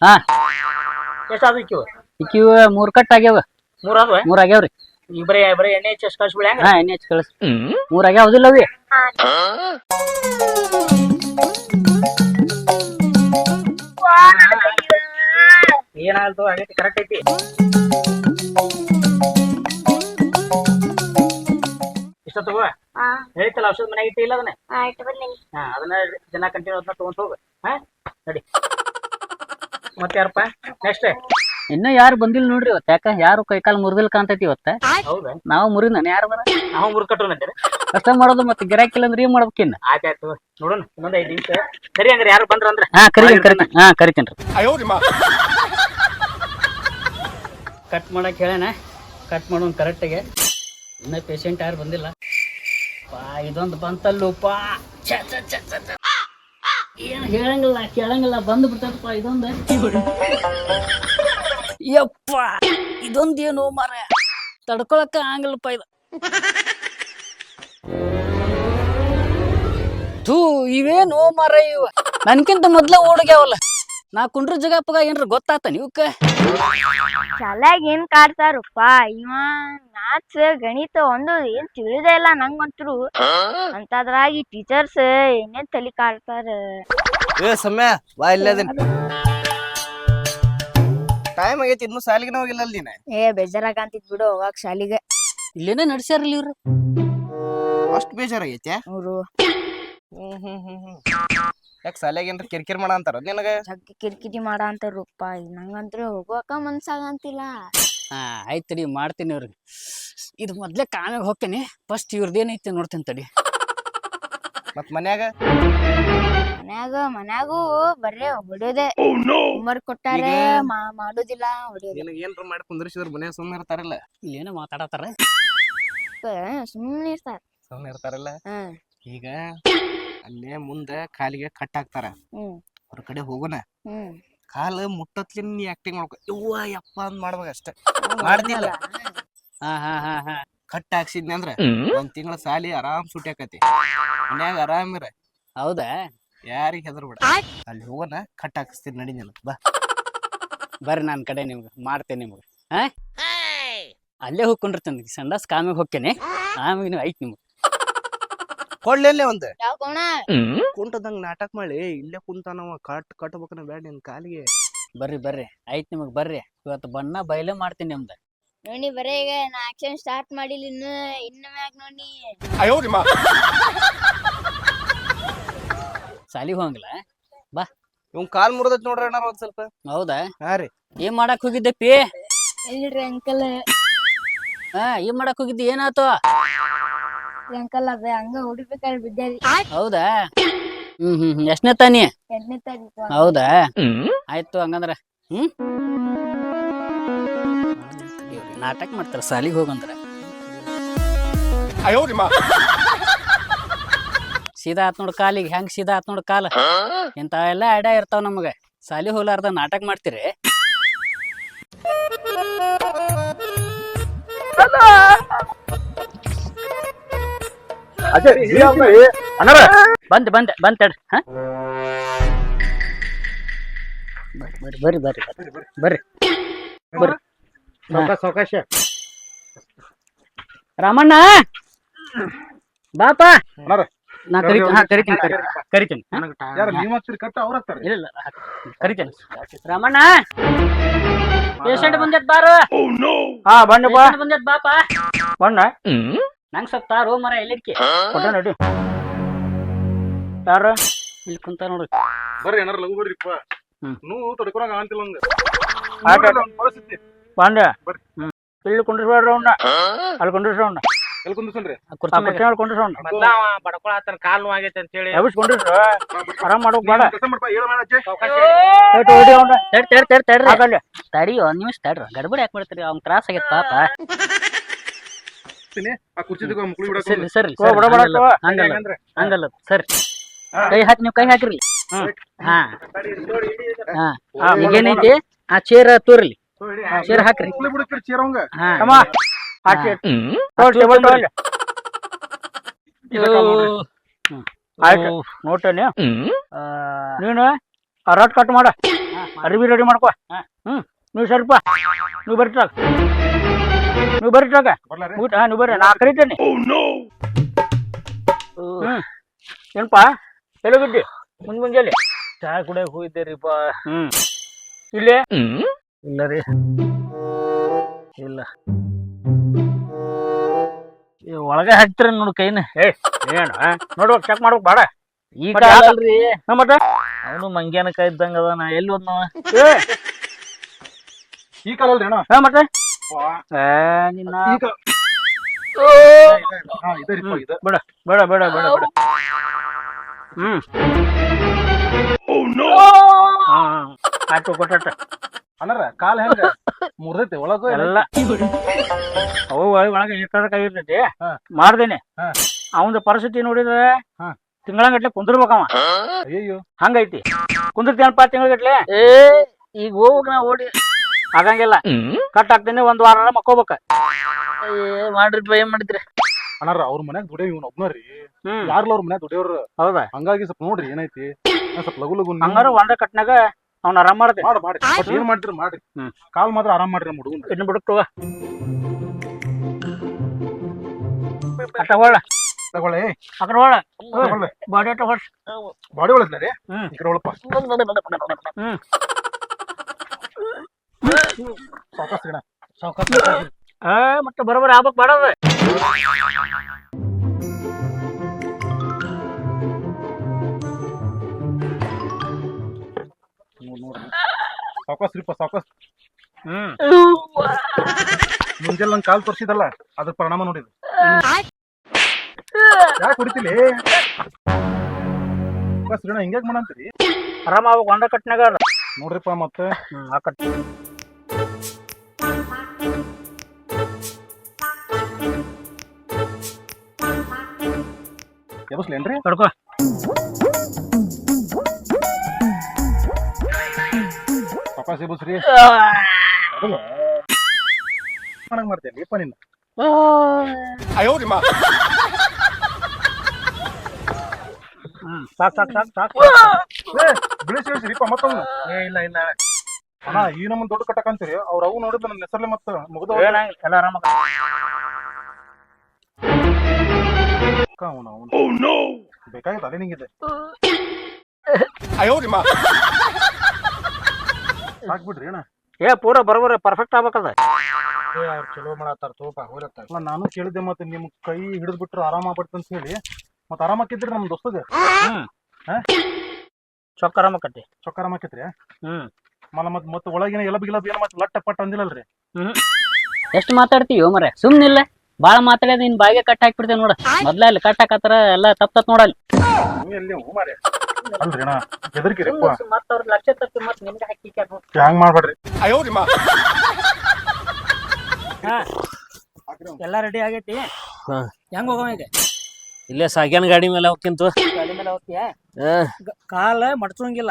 Speaker 2: ಹಾ.
Speaker 6: ಎಷ್ಟಾದ ಇಕ್ಕಿವ?
Speaker 2: ಇಕ್ಕಿವ ಮೂರ್ ಕಟ್ ಆಗ್ಯಾವ.
Speaker 6: ಮೂರ ಅದ್ವ
Speaker 2: ಮೂರ್ ಆಗ್ಯಾವ್ರಿ.
Speaker 6: ಈಗ ಬರೀ ಬರೀ ಎಣ್ಣೆ ಹೆಚ್ಚು ಅಷ್ಟು ಕಳ್ಸಿ ಬಿಡ
Speaker 2: ಹಾ ಎಣ್ಣೆ ಹಚ್ಚಿ ಕಳಿಸ್. ಮೂರ್ ಆಗ್ಯಾವದಿಲ್ಲ ಅವಿ.
Speaker 6: ಏನಾಗಲ್ತು ಆಗೈತಿ ಕರೆಕ್ಟ್ ಐತಿ. ಇಷ್ಟ ತಗೋ? ಹೇಳ್ತಲ್ಲ ಔಷಧ ಮನೆಗೆ ಇಟ್ಟಿ ಇಲ್ಲ ಅದನ್ನ? ಹಾ ಅದನ್ನ ಜನ ಕಂಟಿನ್ಯೂ ಅದನ್ನ ತಗೊಂಡ್ ಹೋಗು. ಹಾ ನಡಿ. ಮತ್ತೆ ಯಾರಪ್ಪ? ನೆಕ್ಸ್ಟ್
Speaker 2: ಇನ್ನ ಯಾರು ಬಂದಿಲ್ಲ ನೋಡ್ರಿ ಇವತ್ತ. ಯಾಕ? ಯಾರು ಕೈಕಾಲ್ ಮುರಿದಿಲ್ ಕಾಂತೈತಿ ಇವತ್ತ?
Speaker 6: ಹೌದಾ?
Speaker 2: ನಾವು ಮುರಿದ ಯಾರು ಬರ
Speaker 6: ನಾವು ಮೂರು ಕಟ್ಟೋಣಂತೀರಿ
Speaker 2: ಕಷ್ಟ ಮಾಡೋದು ಮತ್ತೆ ಗಿರಾಕಿಲ್ಲ ಅಂದ್ರೆ ಏನ್ ಮಾಡ್ಬೇಕಿನ್ನ
Speaker 6: ಆಯ್ತಾಯ್ತು ನೋಡೋಣ ಇನ್ನೊಂದ್ ಐದು ನಿಮಿಷ. ಸರಿ ಹಂಗಾರೆ ಯಾರು ಬಂದ್ರ ಅಂದ್ರೆ?
Speaker 2: ಹಾ ಕರಿತೀನಿ ಕರಿ ಹಾ ಕರಿತೀನಿ ಕಟ್ ಮಾಡಕ್ ಹೇಳೇನ? ಕಟ್ ಮಾಡೋಣ ಕರೆಕ್ಟಾಗೆ. ಇನ್ನ ಪೇಷಂಟ್ ಯಾರು ಬಂದಿಲ್ಲ? ಪಾ ಇದೊಂದು ಬಂತಲ್ಲೂ ಪಾ. ಛ, ಛ, ಛ, ಛ, ಛ. ಏನ್ ಹೇಳಂಗಿಲ್ಲ ಕೇಳಂಗಿಲ್ಲ ಬಂದು ಬಿಡ್ತದಪ್ಪ ಇದೊಂದು. ಯಪ್ಪ ಇದೊಂದೇನು ಮರ ತಡ್ಕೊಳಕ ಆಗಲ್ಲಪ್ಪ ಇದು. ಥೂ ಇವೇನು ಮರ ಇವ. ನನ್ಕಿಂತ ಮೊದ್ಲ ಓಡ್ಗ್ಯಾವಲ್ಲ. ನಾ ಕುಂಡ್ರ ಜಗಪ್ಪಗ ಏನ್ರ ಗೊತ್ತಾತ ನೀವಕ್ಕ
Speaker 7: ಶಾಲ್ಯಾಗ ಏನ್ ಕಾಡ್ತಾರಪ್ಪ? ಇವ ಮ್ಯಾಥ್ಸ್ ಗಣಿತ ಒಂದು ಏನ್ ತಿಳಿದೇ ಇಲ್ಲ ನಂಗಂತ್ರು. ಅಂತದ್ರಾಗಿ ಟೀಚರ್ಸ್ ಏನೇನ್ ತಲಿ ಕಾಡ್ತಾರ?
Speaker 8: ಏ ಸಮ್ಯ ಬಾ ಇಲ್ಲದಿನ ಟೈಮ್ ಆಗೈತಿ ಇನ್ನು ಸಾಲಿಗೆ ಹೋಗಿಲ್ಲ ಅಲ್ಲಿ ಏ
Speaker 7: ಏ ಬೇಜಾರಾಗಂತಿದ್ ಬಿಡು ಹೋಗಾಕ ಶಾಲಿಗೆ.
Speaker 2: ಇಲ್ಲೇನ ನಡ್ಸ್ಯಾರಲ್ಲ ಇವ್ರು.
Speaker 8: ಅಷ್ಟು ಬೇಜಾರಾಗೈತೆ?
Speaker 7: ಅವ್ರು
Speaker 8: ಹ್ಮ್ ಹ್ಮ್ ಹ್ಮ್ ಹ್ಮ್. ಯಾಕೆ ಸಾಲ್ಯಾಗ ಏನ್ರ ಕಿರಿಕಿರಿ ಮಾಡ ಅಂತಾರ ನಿನಗ?
Speaker 7: ಜಗ್ಗಿ ಕಿರಿಕಿರಿ ಮಾಡ ಅಂತಾರಪ್ಪ ನಂಗಂತ್ರು ಹೋಗಾಕ ಮನ್ಸಾಗಂತಿಲ್ಲ
Speaker 2: ಹಾ ಆಯ್ತು ತಡಿ ಮಾಡ್ತೀನಿ ಇವ್ರಿಗೆ. ಇದು ಮೊದ್ಲೇ ಕಾಮ್ಯಾಗ ಹೋಗ್ತೇನೆ ಫಸ್ಟ್ ಇವ್ರದ್ದೇನೈತಿ ನೋಡ್ತೇನೆ ತಡಿ.
Speaker 8: ಮತ್ ಮನ್ಯಾಗ?
Speaker 7: ಮನ್ಯಾಗ ಮನ್ಯಾಗೂ ಬರೇ ಹೊಡಿಯೋದೆ ಹೋಮ್ವರ್ಕ್ ಕೊಟ್ಟಾರೆ ಮಾ- ಮಾಡೋದಿಲ್ಲ ಹೊಡಿಯೋದೆ.
Speaker 8: ನಿನಗ ಏನ್ರ ಮಾಡಿ ಕುಂದ್ರಿಸಿದ್ರ ಮನ್ಯಾಗ ಸುಮ್ಮನೆ ಇರ್ತಾರಲ್ಲ?
Speaker 2: ಇಲ್ಲೇನೋ ಮಾತಾಡತ್ತಾರ?
Speaker 7: ಸುಮ್ಮನೆ ಇರ್ತಾರ.
Speaker 8: ಸುಮ್ಮನೆ ಇರ್ತಾರಲ್ಲ? ಈಗ ಅಲ್ಲೇ ಮುಂದೆ ಕಾಲಿಗೆ ಕಟ್ ಹಾಕ್ತಾರ.
Speaker 7: ಹ್ಮ್.
Speaker 8: ಹೊರ ಕಡೆ ಹೋಗುನ.
Speaker 7: ಹ್ಮ್.
Speaker 8: ಕಾಲ ಮುಟ್ಟತ್ಲಿನ್ ನೀ ಆಕ್ಟಿಂಗ್ ಮಾಡ್ಕೊ ಇವ್ವ ಯಪ್ಪ ಅಂತ ಮಾಡ್ಬೇಕು ಅಷ್ಟೇ. ಮಾಡ್ದಿಲ್ಲ
Speaker 2: ಹಾ ಹಾ ಹಾ ಹಾ.
Speaker 8: ಕಟ್ ಹಾಕ್ಸಿದ್ನಿ ಅಂದ್ರ ಒಂದ್ ತಿಂಗಳ ಸಾಲಿ ಆರಾಮ್ ಸುಟ್ಟಿ ಆಕತಿ ಮನ್ಯಾಗ ಆರಾಮ್ ಇರ.
Speaker 2: ಹೌದಾ?
Speaker 8: ಯಾರಿಗ್ ಹೆದರ್ಬೇಡ. ಅಲ್ಲಿ ಹೋಗೋಣ ಕಟ್ ಹಾಕಿಸ್ತೀನಿ ನಡಿ ನೀನು ಬಾ.
Speaker 2: ಬರ್ರಿ ನನ್ನ ಕಡೆ ನಿಮ್ಗೆ ಮಾಡ್ತೇನೆ ನಿಮ್ಗೆ. ಹಾ ಅಲ್ಲೇ ಹೋಗ್ಕೊಂಡಿರ್ತೇನೆ ಸಂಡಾಸ್ ಕಾಮ್ಯಾಗ ಹೋಗ್ತೇನೆ. ಆಮೇಲೆ ನೀವು ಐತ್ ನಿಮ್ಗೆ.
Speaker 8: ಕೊಡ್ಲೇ ಒಂದು. ಕುಂಟದಂಗ್ ನಾಟಕ ಮಾಡಿ ಇಲ್ಲೇ ಕುಂತಾನವ ಕಟ್ ಕಟ್ಬೇಕನ ಬೇಡ ನಿನ್ ಕಾಲಿಗೆ.
Speaker 2: ಬರ್ರಿ ಬರ್ರಿ ಐತ್ ನಿಮಗ್ ಬರ್ರಿ. ಇವತ್ತು ಬಣ್ಣ ಬಯಲೆ ಮಾಡ್ತೀನಿ ನಿಮ್ದ.
Speaker 7: ನೋಡಿ ಬರೇ ಈಗ ನಾ ಆಕ್ಷನ್ ಸ್ಟಾರ್ಟ್ ಮಾಡಿಲ್ಲ ಇನ್ನು ಇನ್ನು ಮ್ಯಾಗ ನೋಡಿ.
Speaker 2: ಸಾಲಿಗೆ ಹೋಗಂಗಿಲ್ಲ ಬಾ.
Speaker 4: ಇವ್ ಕಾಲ್ ಮುರಿದೈತ್ ನೋಡ್ರಿ ಅಣ್ಣ ಒಂದ್ ಸ್ವಲ್ಪ.
Speaker 2: ಹೌದಾ?
Speaker 4: ಹಾ ರೀ.
Speaker 2: ಏನ್ ಮಾಡಕ್ ಹೋಗಿದ್ದೆ ಪಿ?
Speaker 7: ಇಲ್ರಿ ಅಂಕಲ್.
Speaker 2: ಹಾ ಏನ್ ಮಾಡಕ್ ಹೋಗಿದ್ದಿ ಏನಾತು?
Speaker 7: ಅಂಕಲ್ ಅದ ಹಂಗ ಹೊಡಿಬೇಕಾದ್ರೆ ಬಿದ್ದಾರಿ
Speaker 2: ಹೌದಾ? ಹ್ಮ್ ಹ್ಮ್ ಹ್ಮ್. ಎಷ್ಟನೇ ತಾನಿ?
Speaker 7: ಎಣ್ಣೆ ತಾರೀಕು?
Speaker 2: ಹೌದಾ? ಆಯ್ತು ಹಂಗಂದ್ರ. ಹ್ಮ್? ನಾಟಕ ಮಾಡ್ತಾರ ಸಾಲಿಗೆ ಹೋಗಂದ್ರ. ಸೀದಾ ಆತ್ ನೋಡ್ ಕಾಲಿಗೆ ಹೆಂಗ್ ಸೀದಾ ಆತ್ ನೋಡ್ ಕಾಲ. ಇಂತ ಎಲ್ಲ ಐಡಿಯಾ ಇರ್ತಾವ ನಮಗ. ಸಾಲಿ ಹೋಲಾರ್ದ ನಾಟಕ ಮಾಡ್ತೀರಿ?
Speaker 3: ಅಜಯ್ ಅಣ್ಣಾರ
Speaker 2: ಬಂದ್ ಬಂದ್ ಬಂದ್ ತಡ್ರಿ ಹಾ? ಬರ್ರಿ ಬರ್ರಿ ಬರ್ರಿ ಬರ್ರಿ ಬರ್ರಿ
Speaker 6: ಸಾವಕಾಶ ಸಾವಕಾಶ
Speaker 2: ರಾಮಣ್ಣ! ಬಾಪಾ!
Speaker 3: ಅಣ್ಣಾರ
Speaker 2: ನಾ ಕರಿತೀನಿ ಹಾ ಕರಿತೀನಿ ಕರಿ- ಕರಿತೀನಿ?
Speaker 3: ಯಾರ ನೀವ್ ಕಟ್ಟ ಅವ್ರ
Speaker 2: ಇಲ್ಲ ಇಲ್ಲ ಕರಿತೀನಿ. ರಾಮಣ್ಣ! ಪೇಷಂಟ್ ಬಂದೈತ್ ಬಾರು.
Speaker 6: ಹಾ ಬಣ್ಣಪ್ಪ
Speaker 2: ಬಾ. ಬಂದೈತ್ ಬಾಪ.
Speaker 6: ಬಣ್ಣ
Speaker 2: ನಂಗ್ ಸ್ವಲ್ಪ ತಾರೋ ಮರ ಎಲ್ಲಿಡ್ಕೆ
Speaker 6: ಕೊಟ್ಟ ನಡಿ. ಯಾರು?
Speaker 2: ಇಲ್ಲಿ ಕುಂತ ನೋಡ್ರಿ
Speaker 3: ಬರ್ರಿ ಏನಾರ ಲಘು ಬರ್ರಿಪ್ಪ
Speaker 2: ಹ್ಮ್.
Speaker 3: ನೂ ತಡ್ಕೊಳಂಗ ಆಗಂತಿಲ್ಲ ನಂಗೆ.
Speaker 6: ಆಟ
Speaker 3: ನೋಡ್ರಿ ಅವ್ನ್ ಪರಿಸ್ಥಿತಿ.
Speaker 6: ಬಂದ
Speaker 3: ಬರ್ರಿ.
Speaker 6: ಇಲ್ಲಿ ಕುಂಡ್ರಿಸ್ಬೇಡ್ರಿ ಅವ್ನ. ಅಲ್ಲಿ ಕುಂಡ್ರಿಸ್ರ ಅವ್ನ.
Speaker 3: ಎಲ್ಲಿ
Speaker 2: ಕುರ್ಚಿ ಮ್ಯಾಗ.
Speaker 6: ಕುರ್ಚಿ ಕುಂಡ್ರಿಸ್ರ ಅವ್ನ
Speaker 4: ಮೊದ್ಲ ಅವ ಬಡ್ಕೊಳತ್ತಾನ ಕಾಲ್ ನೋವಾಗೈತೆ ಅಂತ ಹೇಳಿ
Speaker 6: ಎಬ್ಬಿಸ್ ಕುಂಡ್ರಿಸ್ರ ಆರಾಮ್ ಮಾಡೋಕ್ ಬೇಡ.
Speaker 3: ಕೆಲಸ ಮಾಡ್ಪ ಹೇಳ ಬೇಡ ಅಜ್ಜಯ್
Speaker 6: ಏಟ್ ಹೊಡಿ ಅವ್ನ
Speaker 2: ತಡ್ ತಡ್ ತಡ್ ತಡ್ರಿ
Speaker 6: ಆಗಲ್ಲ
Speaker 2: ತಡಿ ಒಂದ್ ನಿಮಿಷ ತಡ್ರಿ. ಗಡ್ಬಡಿ ಯಾಕೆ ಮಾಡ್ತೀರಿ? ಅವ್ನ್ ತ್ರಾಸ ಆಗೈತೆ ಪಾಪ.
Speaker 3: ಆ ಕುರ್ಚಿ ತಗೋ ಮುಕ್ಳಿ ಬಿಡಕ್
Speaker 2: ಸರಿ ಸರಿ
Speaker 6: ಓ, ಬಡ ಬಡ
Speaker 2: ಹಂಗಲ್ಲ. ಸರಿ. ಕೈ ಹಾಕಿ ನೀವು ಕೈ ಹಾಕಿರ್ಲಿ ಹಾ. ಹಾ. ಈಗೇನೈತಿ ಆ ಚೇರ್ ತೋರ್ಲಿ. ಚೇರ್ ಹಾಕ್ರಿ. ಹಾ.
Speaker 6: ಹಾಕಿ ತೋಳ್ ಟೇಬಲ್ ಆಯ್ತು ನೋಟನಿ ನೀನು ಆ ಕಟ್ ಮಾಡ. ಅರಿವಿ ರೆಡಿ ಮಾಡ್ಕೋ. ಹ್ಮ್ ನೀವು ಸ್ವಲ್ಪ ನೀವು ಬರ್ತಾಗ ನೀವು ಬರ್ತಾಗ ಊಟ ಹಾ ನೀವು ಬರ್ರಿ ನಾ ಕರಿತೇನೆ. ಹ್ಮ್. ಏನಪ್ಪ? ಎಲ್ಲಿಗಿದ್ದಿ ಮುಂದ್ ಮುಂಜಾನೆ
Speaker 2: ಚಾ ಕುಡಿಯಕ್ ಹೋಗಿದ್ದೇರಿಪ್ಪ
Speaker 6: ಹ್ಮ್. ಇಲ್ಲೇ?
Speaker 2: ಇಲ್ಲ ರೀ. ಇಲ್ಲ. ಒಳಗ ಹಾಕ್ತಿರ ನೋಡು ಕೈನ.
Speaker 6: ಏ ಏನ ನೋಡ್ಬೇಕು ಚೆಕ್ ಮಾಡ್ಬೇಕು ಬಾಡ.
Speaker 2: ಈ ಕಾಲ? ಅಲ್ರಿ?
Speaker 6: ಮತ್ತೆ?
Speaker 2: ಅವನು ಮಂಗ್ಯಾನ ಕೈ ಇದ್ದಂಗ ಅದಾನ. ಎಲ್ಲಿ ಹೋದ್ನವ
Speaker 6: ಏ
Speaker 3: ಈ ಕಾಲ ಅಲ್ರಿ ಅಣ್ಣ.
Speaker 6: ಹಾ ಮತ್ತೆ?
Speaker 3: ವಾ,
Speaker 6: ಏ ನಿನ್ನ
Speaker 3: ಈ ಕಾಲ ಹಾ ಇದರಿಪ್ಪ ಇದ.
Speaker 6: ಬೇಡ ಬೇಡ ಬೇಡ ಬೇಡ ಬೇಡ. ಹ್ಮ್. ಹಾ ಕೊಟ್ಟ
Speaker 3: ಅಣ್ಣಾರ ಕಾಲ್ ಹೆಂಗ? ಮುರ್ದೈತಿ ಒಳಗ
Speaker 6: ಎಲ್ಲ. ಅವು ಒಳಗೆ ಒಳಗೆ ಇಟ್ಟಾರ ಕೈ ಇರ್ತೈತಿ.
Speaker 3: ಹಾ.
Speaker 6: ಮಾಡ್ದೇನೆ. ಅವಂದ ಪರಿಸ್ಥಿತಿ ನೋಡಿದ್ರೆ
Speaker 3: ಹಾ.
Speaker 6: ತಿಂಗಳಂಗಟ್ಲೆ ಕುಂದಿರ್ಬೇಕವ.
Speaker 3: ಅಯ್ಯೋ
Speaker 6: ಹಂಗೈತಿ. ಕುಂದಿರ್ತೇನಪ್ಪ ತಿಂಗಳಗಟ್ಲೆ?
Speaker 2: ಏ ಈಗ ಹೋಗ್ಬೇಕು ನಾ ಓಡಿ.
Speaker 6: ಆಗಂಗಿಲ್ಲ. ಕಟ್ ಆಗ್ತೇನೆ ಒಂದ್ ವಾರ ಮಕ್ಕೋಬೇಕ.
Speaker 2: ಏ ಮಾಡ್ರಿ ಏನ್ ಮಾಡಿದ್ರಿ?
Speaker 3: ಅಣ್ಣಾರ ಅವ್ರ ಮನ್ಯಾಗ ದುಡಿಯೋ ಇವ್ನ ಒಬ್ನರಿ
Speaker 6: ಹ್ಮ್.
Speaker 3: ಯಾರ್ಲ ಅವ್ರ ಮನ್ಯಾಗ ದುಡಿಯೋರು?
Speaker 6: ಹೌದಾ?
Speaker 3: ಹಂಗಾಗಿ ಸ್ವಲ್ಪ ನೋಡ್ರಿ ಏನೈತಿ ಸ್ವಲ್ಪ ಲಘು ಲಘು
Speaker 6: ಹಂಗಾರ ಒಂದ ಕಟ್ನಾಗ ಅವ್ನ ಆರಾಮ್ ಮಾಡ್ದೆ.
Speaker 3: ಮಾಡ್ ಮಾಡಿ. ಏನ್ ಮಾಡ್ತೀರಿ ಮಾಡ್ರಿ
Speaker 6: ಹ್ಮ್.
Speaker 3: ಕಾಲ್ ಮಾತ್ರ ಆರಾಮ್ ಮಾಡ್ರಿ ನಮ್ಮ ಹುಡುಗನ್
Speaker 6: ಇನ್ನು ಬಿಡಕ್ ಅಟ್ಟ ಹೊಳ
Speaker 3: ತಗೊಳ್ಳಿ.
Speaker 6: ಅಕಡೆ ಹೊಳ
Speaker 3: ತಗೊಳ್ಳಿ.
Speaker 6: ಬಾಡಿ ಅಟ್ಟ ಹೊಡ್ಸ್
Speaker 3: ಬಾಡಿ
Speaker 6: ಹ್ಮ್.
Speaker 3: ಈ ಕಡೆ ಒಳಪ್ಪ
Speaker 6: ಹ್ಮ್ ಆ ಮತ್ತೆ ಬರೋಬರ ಆಗ್ಬೇಕು ಬೇಡದ
Speaker 3: ಸಾವಕಾಶ ರೀಪ ಸಾವಕಾಶ
Speaker 6: ಹ್ಮ್.
Speaker 3: ಮುಂಜಾನೆ ನಂಗೆ ಕಾಲ್ ತೋರಿಸಿದಲ್ಲ ಅದ್ರ ಪರಿಣಾಮ ನೋಡಿದ್ರು ಯಾಕೆ ಹೊಡಿತಿಲಿ? ಶ್ರೀಣ ಹಿಂಗ್ಯಾಕ್ ಮಾಡಂತೀರಿ
Speaker 6: ಆರಾಮ ಅವಾಗ ಒಂದ ಕಟ್ನಾಗ
Speaker 3: ನೋಡ್ರಿಪ್ಪ ಮತ್ತೆ.
Speaker 6: ಆ ಕಟ್.
Speaker 3: ಎಬ್ಸ್ಲೇನ್ರಿ?
Speaker 6: ಕಡ್ಕೋ
Speaker 3: ಸಾವಕಾಶ ಬಸ್ರಿ ಮನಂಗ್ ಮಾಡ್ತೇನೆ ಇಪ್ಪ ನಿನ್ನ.
Speaker 6: ಹ್ಮ್ ಸಾಕ್ ಸಾಕ್ ಸಾಕ್ ಸಾಕ್.
Speaker 3: ಏ ಬಿಳಿಸಿ ಇಳಿಸಿರಿಪ್ಪ ಮತ್ತೊಂದು
Speaker 6: ಏ ಇಲ್ಲ ಇಲ್ಲ.
Speaker 3: ಅಣ್ಣ ಈ ನಮ್ಮನ್ ದೊಡ್ಡ ಕಟ್ಟಕಂತೀರಿ ಅವ್ರ ಅವು ನೋಡಿದ್ರೆ ನನ್ನ ಹೆಸರಲ್ಲೇ ಮತ್ತೆ ಮುಗಿದು
Speaker 6: ಎಲ್ಲ ಆರಾಮ
Speaker 3: ಅವನು ಅವನು. ಬೇಕಾಗಿತ್ತು ಅದೇ ನಿಂಗಿದೆ. ಸಾಕ್ಬಿಡ್ರಿ ಅಣ್ಣ.
Speaker 6: ಏ ಪೂರ ಬರೋಬರ ಪರ್ಫೆಕ್ಟ್ ಆಗ್ಬೇಕದ
Speaker 3: ಅವ್ರು ಚಲೋ ಮಾಡತ್ತಾರ ತೋಪ ಹೋಲತ್ತಾರ ಅಲ್ಲ ನಾನು ಕೇಳಿದ್ದೆ ಮತ್ತೆ ನಿಮ್ ಕೈ ಹಿಡಿದು ಬಿಟ್ರು ಆರಾಮ ಆಗ್ಬಿಡ್ತು ಅಂತ ಹೇಳಿ. ಮತ್ತೆ ಆರಾಮಾಕಿದ್ರಿ ನಮ್ ದೋಸ್ತಗ
Speaker 6: ಹ್ಮ್. ಕಟ್ಟಿ ಚೊಕ್ಕ
Speaker 3: ಆರಾಮ ಮಾಕೈತ್ರಿ
Speaker 6: ಹ್ಮ್.
Speaker 3: ಮಲ ಮತ್ ಮತ್ತೆ ಒಳಗಿನ ಎಲ್ಲ ಗಿಲಬ್ ಏನ ಮತ್ತೆ ಲಟ್ಟ ಪಟ್ಟ ಅಂದಿಲ್ಲಲ್ರಿ?
Speaker 2: ಎಷ್ಟು ಮಾತಾಡ್ತೀಯೋ ಮರೆ? ಸುಮ್ನಿಲ್ಲ. ಬಾಳ ಮಾತಾಡ್ಯದ ನಿನ್ ಬಾಯಿಗೆ ಕಟ್ ಹಾಕ್ಬಿಡ್ತೇವೆ ನೋಡ. ಮೊದ್ಲ ಅಲ್ಲಿ ಕಟ್ ಹಾಕತ್ತಾರ ಎಲ್ಲ ತಪ್ಪ ತಪ್ಪ ನೋಡಲ್ಲಿ.
Speaker 6: ಮತ್ತ ಅವ್ರ ಲಕ್ಷ ತಪ್ಪಿ ಮತ್ ನಿಮ್ಗೆ ಹಾಕಿ
Speaker 3: ಹ್ಯಾಂಗ್ ಮಾಡ್ಬೇಡ್ರಿ?
Speaker 6: ಎಲ್ಲಾ ರೆಡಿ ಆಗೈತಿ?
Speaker 9: ಹಾ.
Speaker 6: ಹೆಂಗ್ ಹೋಗವ ಈಗ?
Speaker 9: ಇಲ್ಲೇ ಸಾಗ್ಯಾನ ಗಾಡಿ ಮೇಲೆ ಹೋಗ್ಕಿಂತು
Speaker 6: ಗಾಡಿ ಮೇಲೆ ಹೋಗ್ತೀಯ? ಗ- ಕಾಲ ಮಡ್ಚೋಂಗಿಲ್ಲ.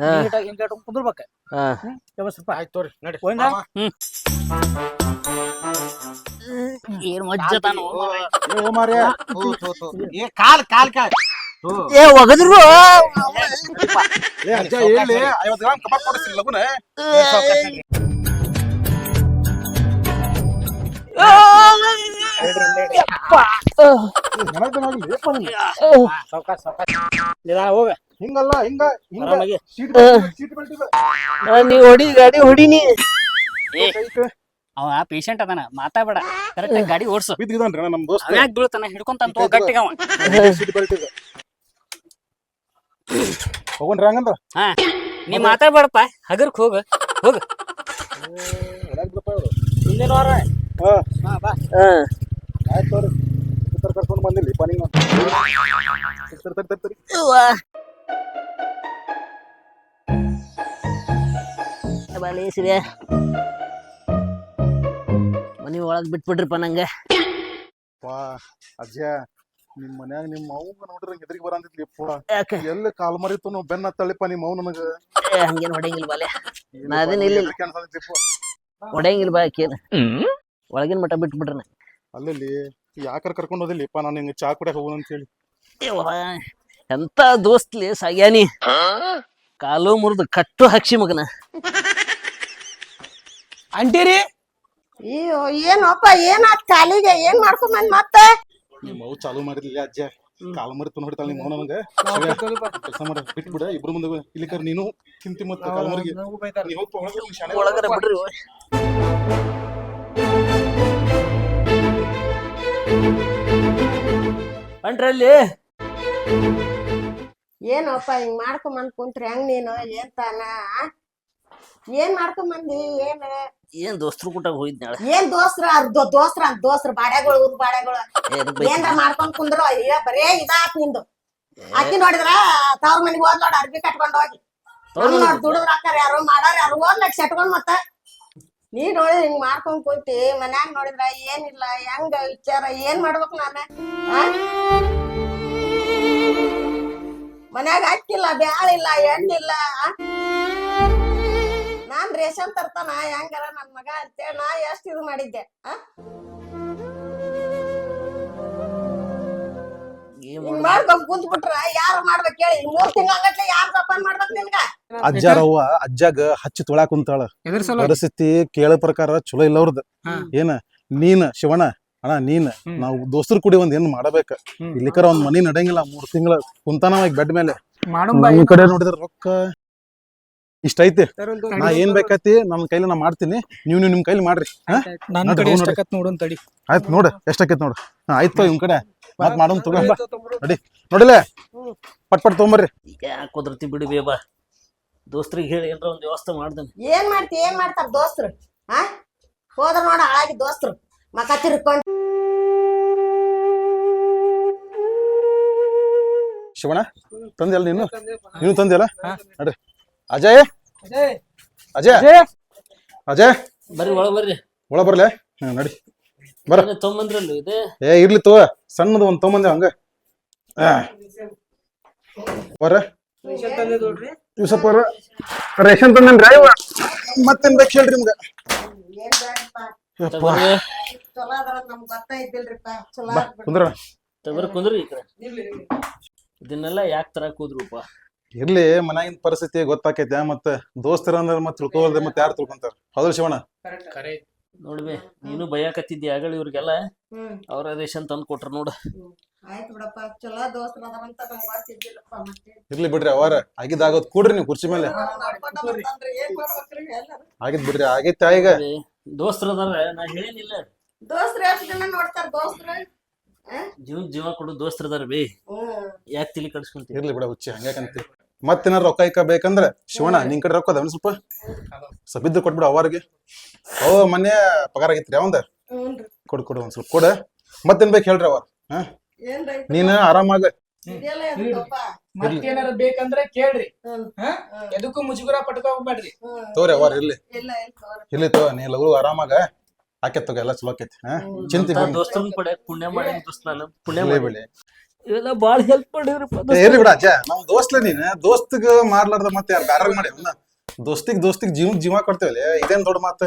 Speaker 9: ಹಾ.
Speaker 6: ನೀಟಾಗಿ ಹಿಂಗ ಇಟ್ಕೊಂಡ್ ಕುಂದ್ರಬೇಕ.
Speaker 9: ಹಾ.
Speaker 6: ಸ್ವಲ್ಪ
Speaker 3: ಆಯ್ತು ತೋರಿ ನಡಿ.
Speaker 6: ಹೋಯ್ತಾ?
Speaker 2: ಏನ್
Speaker 3: ಏ
Speaker 4: ಕಾಲ್ ಕಾಲ್ ಕಾಲ್.
Speaker 9: ಏ ಒಗದ್ರು.
Speaker 3: ಏ ಅಜ್ಜ ಹೇಳಿ. ಐವತ್ತು ಗ್ರಾಮ್ ಕಬಾಬ್ ಕೊಡಿಸಿ ಲಗುನ.
Speaker 6: ಸಾವ್ಕಾಸ್ ಸಾವ್ಕಾಸ್. ನಿಧಾನ ಹೋಗ.
Speaker 3: ಹಿಂಗಲ್ಲ ಹಿಂಗ ಹಿಂಗ. ಸೀಟ್ ಬೆಲ್ಟ್ ಸೀಟ್ ಬೆಲ್ಟ್
Speaker 9: ನೀ ಹೊಡಿ ಗಾಡಿ ಹೊಡಿನಿ.
Speaker 2: ಅವ ಪೇಷಂಟ್ ಅದಾನ ಮಾತಾಡಬೇಡ. ಕರೆಕ್ಟ್ ಗಾಡಿ ಓಡ್ಸು.
Speaker 3: ಬಿದ್ದಿದ್ದಾನ್ರಿ ಅಣ್ಣ ನಮ್ ದೋಸ್ತ.
Speaker 2: ಅವ್ಯಾಕ್ ಬೀಳ್ತಾನ ಹಿಡ್ಕೊಂತಾನ ತೋ ಗಟ್ಟಿಗೆ ಅವ.
Speaker 3: ಸೀಟ್ ಬೆಲ್ಟ್ ಇದೆ ಹೋಗೋಣ್ರಿ ಹಂಗಂದ್ರ?
Speaker 2: ಹಾ ನೀ ಮಾತಾಡ್ಬೇಡಪ್ಪ ಹಗರ್ಕ್ ಹೋಗ ಹೋಗು.
Speaker 6: ಹಿಂದಿನ ವಾರ
Speaker 3: ಹಾ.
Speaker 6: ಹಾ ಬಾ.
Speaker 3: ಆಯ್ತು ತೋರಿ ಇತರ ಕರ್ಕೊಂಡು ಬಂದಿಲ್ಲ ಪನಿಂಗ್ ತರ್ ತರ್ ತರ್
Speaker 9: ಬಾಲೇಸಿದೆ ಮನಿ ಒಳಗ್ ಬಿಟ್ಬಿಡ್ರಿಪ್ಪ ನಂಗೆ.
Speaker 3: ಪಾ ಅಜ್ಜ ನಿಮ್ ಮನ್ಯಾಗ ನಿಮ್ಮ ಅವ್ಗ ನೋಡ್ರಿ ಎದ್ರಿಗೆ
Speaker 9: ಯಾಕೆ?
Speaker 3: ಎಲ್ಲಿ ಕಾಲ್ ಮರಿತು ನಾವು ಬೆನ್ನ ತಳ್ಳಿಪ್ಪ ನಿಮ್ಮ ಅವ್ ನನಗ.
Speaker 9: ಏ, ಹಂಗೇನ್ ಹೊಡೆಯಂಗಿಲ್ಲ ಬಾಲೆ. ನಾ ಅದೇನ್ ಇಲ್ಲ. ಹೊಡೆಯಂಗಿಲ್ಲ ಬಾ ಆಕೆ ಒಳಗಿನ ಮಠ ಬಿಟ್ಬಿಡ್ರಿ ನಂಗೆ.
Speaker 3: ಅಲ್ಲಲ್ಲಿ ಯಾಕಾರ ಕರ್ಕೊಂಡು ಹೋದಿಲ್ಲಪ್ಪ ನಾನು ಹಿಂಗೆ ಚಾ ಕುಡಿಯಕ್ ಹೋಗೋಣ ಅಂತ ಹೇಳಿ
Speaker 9: ಎಂತ ದೋಸ್ತ್ಲಿ ಸಾಗ್ಯಾನಿ. ಕಾಲು ಮುರಿದು ಕಟ್ಟು ಹಕ್ಷಿ ಮಗನ.
Speaker 1: ಅಂಟಿರಿ.
Speaker 10: ಅಯ್ಯೋ ಏನಪ್ಪ ಏನಾತ್ ಕಾಲಿಗೆ? ಏನ್ ಮಾಡ್ಕೊಂಬಂದ್ ಮತ್ತ?
Speaker 3: ನಿಮ್ಮ ಅವ್ ಚಾಲು ಮಾಡಿದ್ಲಿ ಅಜ್ಜ. ಕಾಲ್ ಮರಿತು ನೋಡ್ತಾಳ ನಿಮ್ಮ ನನಗೆ ಕೆಲಸ ಮಾಡ ಬಿಟ್ಬಿಡ. ಇಬ್ರು ಮುಂದೆ ಇಲ್ಲಿ ಕರ್ ನೀನು ತಿಂತಿ ಮತ್ತೆ ಕಾಲ್ ಮರಿಗೆ.
Speaker 9: ಬಿಡ್ರಿ. ಅಂಟ್ರಲ್ಲಿ
Speaker 10: ಏನಪ್ಪ ಹಿಂಗ್ ಮಾಡ್ಕೊಂಬಂದ್ ಕುಂತ್ರಿ ಹೆಂಗ್ ನೀನು? ಏನ್ ತಾನ? ಏನ್ ಮಾಡ್ಕೊಂಬಂದಿ ಏನ್?
Speaker 9: ಏನ್ ದೋಸ್ತ್ರು ಕೂಟ ಹೋಗಿದ್ನಾಳ
Speaker 10: ಏನ್ ದೋಸ್ತ್ರ? ಅರ್ ದೋ- ದೋಸ್ತ್ರ ಅಂತ ದೋಸ್ತ್ರ ಬಾಡ್ಯಾಗಳು ಊರ್ ಬಾಡ್ಯಾಗಳು. ಏನ್ರ ಮಾಡ್ಕೊಂಡ್ ಕುಂದ್ರು? ಅಯ್ಯ ಬರೇ ಇದಾತ್ ನಿಂದು. ಅಕ್ಕಿ ನೋಡಿದ್ರ ತವ್ರ ಮನಿಗೆ ಹೋದ್ ನೋಡ್ ಅರ್ಬಿ ಕಟ್ಕೊಂಡ್ ಹೋಗಿ. ದುಡಿದ್ರ ಹಾಕಾರ ಯಾರು ಮಾಡಾರ ಯಾರು ಹೋದ್ ಲಕ್ಷ ಇಟ್ಕೊಂಡ್ ಮತ್ತ. ನೀ ನೋಡಿ ಹಿಂಗ್ ಮಾಡ್ಕೊಂಡ್ ಕುಂತಿ ಮನ್ಯಾಗ ನೋಡಿದ್ರ ಏನಿಲ್ಲ ಹೆಂಗ ವಿಚಾರ ಏನ್ ಮಾಡ್ಬೇಕು ನಾನ? ಮನ್ಯಾಗ ಅಕ್ಕಿಲ್ಲ ಬ್ಯಾಳಿಲ್ಲ ಎಣ್ಣಿಲ್ಲ? ನಾನ್ ರೇಷನ್ ತರ್ತಾನ ಹೆಂಗಾರ ನನ್ ಮಗ ಅಂತೇಳಿ ನಾ ಎಷ್ಟ್ ಇದು ಮಾಡಿದ್ದೆ ಆ? ಹಿಂಗ್ ಮಾಡ್ಕೊಂಡ್ ಕುಂತ್ ಬಿಟ್ರ ಯಾರು ಮಾಡ್ಬೇಕ್ ಹೇಳಿ ಈ ಮೂರ್ ತಿಂಗಳಗಟ್ಲೆ ಯಾರ್ ಜಪಾನ್ ಮಾಡ್ಬೇಕ್ ನಿನ್ಗ?
Speaker 3: ಅಜ್ಜಾರವ್ವ ಅಜ್ಜಾಗ ಹಚ್ಚಿ ತುಳಾ ಕುಂತಾಳ. ಪರಿಸ್ಥಿತಿ ಕೇಳ ಪ್ರಕಾರ ಚಲೋ ಇಲ್ಲ ಅವ್ರದ್ದು
Speaker 6: ಹಾ.
Speaker 3: ಏನ ನೀನ್ ಶಿವಣ್ಣ ಅಣ್ಣ ನೀನ್ ನಾವು ದೋಸ್ತರು ಕೂಡಿ ಒಂದ್ ಏನ್ ಮಾಡಬೇಕ? ಇಲ್ಲಿಕರ ಒಂದ್ ಮನಿ ನಡೆಯಂಗಿಲ್ಲ ಮೂರ್ ತಿಂಗಳ ಕುಂತಾನ ಬೆಡ್ ಮೇಲೆ. ನಮ್ ಕಡೆ ನೋಡಿದ್ರ ರೊಕ್ಕ ಇಷ್ಟ ಐತಿ ನಾ ಏನ್ ಬೇಕೈತಿ? ನನ್ನ ಕೈಲಿ ನಾ ಮಾಡ್ತೀನಿ. ನೀವ್ ನೀವು ನಿಮ್ ಕೈಲಿ ಮಾಡ್ರಿ. ಆಯ್ತು ನೋಡು ಎಷ್ಟಾಕೈತಿ ನೋಡು. ಆಯ್ತು ಇವ್ ಕಡೆ. ಮತ್ ಮಾಡೋನ್ ತಗೊಂಡ್ ನೋಡಿ. ನೋಡಿಲ್ಲ ಪಟ್ ಪಟ್ ತಗೊಂಬರ್ರಿ.
Speaker 9: ಕುದ್ರತಿ ಬಿಡು ಬೇಬಾ. ದೋಸ್ತ್ರಿಗೆ ಹೇಳಿ ಏನ್ರ ಒಂದ್ ವ್ಯವಸ್ಥೆ ಮಾಡ್ದೇನೆ
Speaker 10: ಏನ್ ಮಾಡ್ತಿ ಏನ್ ಮಾಡ್ತಾರ ದೋಸ್ತರು? ಹಾ? ಹೋದ್ರ ನೋಡ ಹಾಳಾಗಿ ದೋಸ್ತರು. ಮಕ ತಿರ್ಕೊಂಡ್
Speaker 3: ಶಿವಣ್ಣ ತಂದೆಯಲ್ಲ ನೀನು? ನೀನು ತಂದೆಯಲ್ಲ? ನಡ್ರಿ. ಅಜಯ್? ಅಜಯ್. ಅಜಯ್?
Speaker 9: ಬರ್ರಿ ಒಳಗ್ ಬರ್ರಿ.
Speaker 3: ಒಳ ಬರ್ಲೆ? ಹಾ ನಡಿ. ಬರ.
Speaker 9: ಏನೇ ತೊಂಬಂದ್ರಲ್ಲ ಇದೆ?
Speaker 3: ಏ ಇರ್ಲಿ ತೋ ಸಣ್ಣದು ಒಂದ್ ತೊಗೊಂಬಂದೆ ಹಂಗ. ಆ. ಬರ ದಿವ್ಸಪ್ಪ ಅವ್ರ ರೇಷನ್ ತಂದ್ರಿ ಇವ ಮತ್ತೇನ್ ಬೇಕು ಹೇಳ್ರಿ ನಿಮ್ಗ?
Speaker 10: ಚಲೋ ಅದ್ರ ಚಲೋ
Speaker 3: ಬಾ ಕುಂದ್ರ
Speaker 9: ಕುಂದ್ರಿ ಈ ಕಡೆ. ಇದನ್ನೆಲ್ಲ ಯಾಕೆ ತರ ಹೋದ್ರೂಪ?
Speaker 3: ಇರ್ಲಿ ಮನ್ಯಾಗಿನ ಪರಿಸ್ಥಿತಿ ಗೊತ್ತಾಕೈತೆ ಮತ್ತೆ ದೋಸ್ತರ ಅಂದ್ರ ಮತ್ತೆ ತಿಳ್ಕೊಳ್ದೆ ಮತ್ತೆ ಯಾರು ತಿಳ್ಕೊಂತಾರ? ಹೌದು ಶಿವಣ್ಣ?
Speaker 9: ನೋಡ್ಬಿ ನೀನು ಭಯಕತ್ತಿದ್ದಿ ಆಗಳಿ ಇವ್ರಿಗೆಲ್ಲ?
Speaker 10: ಹ್ಮ್.
Speaker 9: ಅವ್ರ ರೇಷನ್ ತಂದ್ ಕೊಟ್ರ ನೋಡ.
Speaker 10: ಆಯ್ತು ಬಿಡಪ್ಪ ಚಲೋ ದೋಸ್ತರ ಅದಾರಂತ ನಂಗ್ ಗೊತ್ತಿದ್ದಿಲ್ಲಪ್ಪ ಮತ್ತೆ.
Speaker 3: ಇರ್ಲಿ ಬಿಡ್ರಿ ಅವರ ಆಗಿದ್ದಾಗೋದ್ ಕೂಡ್ರಿ ನೀವು ಕುರ್ಚಿ ಮೇಲೆ.
Speaker 10: ನೋಡ್ಕೊಂಡ ಬಂತಂದ್ರೆ ಏನ್ ಮಾಡ್ಬೇಕ್ರಿ ಎಲ್ಲರೂ?
Speaker 3: ಆಗಿದ್ ಬಿಡ್ರಿ ಆಗೈತೆ ಈಗ.
Speaker 9: ದೋಸ್ತ್ರ ಅದಾರ ನಾ ಹೇಳೇನಿಲ್ಲ.
Speaker 10: ದೋಸ್ತ್ರ ಎಷ್ಟ್ ಜನ ನೋಡ್ತಾರ ದೋಸ್ತ್ರ?
Speaker 9: ಜೀವ ಜೀವ ಕೊಡು ದೋಸ್ತ್ರ ಅದಾರ ಬೇ.
Speaker 10: ಹ್ಮ್.
Speaker 9: ಯಾಕೆ ತಿಳಿ ಕಡ್ಸ್ಕೊಂತೀವಿ
Speaker 3: ಇರ್ಲಿ ಬಿಡ ಹುಚ್ಚಿ ಹಂಗ್ಯಾಕಂತಿ? ಮತ್ತೇನಾರ ರೊಕ್ಕ ಇಕ್ಕ ಬೇಕಂದ್ರ ಶಿವಣ್ಣ ನಿನ್ ಕಡೆ ರೊಕ್ಕ ಅದಾವನ್ ಸ್ವಲ್ಪ? ಸ್ವಲ್ಪ ಇದ್ರ ಕೊಟ್ಬಿಡು ಅವರಿಗೆ. ಓ ಮೊನ್ನೆ ಪಗಾರ ಆಗೈತ್ರಿ ಅವಂದ? ಕೊಡು ಕೊಡು ಒಂದ್ ಸ್ವಲ್ಪ ಕೊಡ. ಮತ್ತೇನ್ ಬೇಕು ಹೇಳ್ರಿ ಅವ್ರ ಹಾ? ನೀನ್ ಆರಾಮಾಗ
Speaker 6: ಮತ್ತೇನಾರ ಬೇಕಂದ್ರೆ ಕೇಳ್ರಿ. ಹಾ? ಎದಕ್ಕೂ ಮುಜುಗರ ಪಟ್ಕೋಬೇಡ್ರಿ
Speaker 3: ತೋರಿ ಅವಾರ ಇರ್ಲಿ. ಇರ್ಲಿ ತೋ ನೀ ಲಗು ಆರಾಮಾಗ ಆಕೇತ್ ತಗೋ ಎಲ್ಲ ಚಲೋ ಆಕೈತಿ. ಹಾ? ಚಿಂತೆ
Speaker 9: ಪುಣ್ಯ ಮಾಡಿ ಪುಣ್ಯ ಮಾಡಿ.
Speaker 3: ಬಿಡಿ.
Speaker 9: ಇವೆಲ್ಲ ಬಾಳ ಹೆಲ್ಪ್ ಮಾಡಿದ್ರಪ್ಪ
Speaker 3: ಏ, ಇರ್ಲಿ ಬಿಡ ಅಜ್ಜ. ನಮ್ ದೋಸ್ತ್ಲೆ ನೀನ್. ದೋಸ್ತಿಗೆ ಮಾಡ್ಲಾರ್ದ ಮತ್ತೆ ಯಾರು ಬ್ಯಾರ ಮಾಡಿ ದೋಸ್ತಿಗ್ ದೋಸ್ತಿಗ್ ಜೀವಕ್ ಜೀವ ಕೊಡ್ತೇವಲ್ಲ. ಇದೇನ್ ದೊಡ್ಡ ಮಾತು?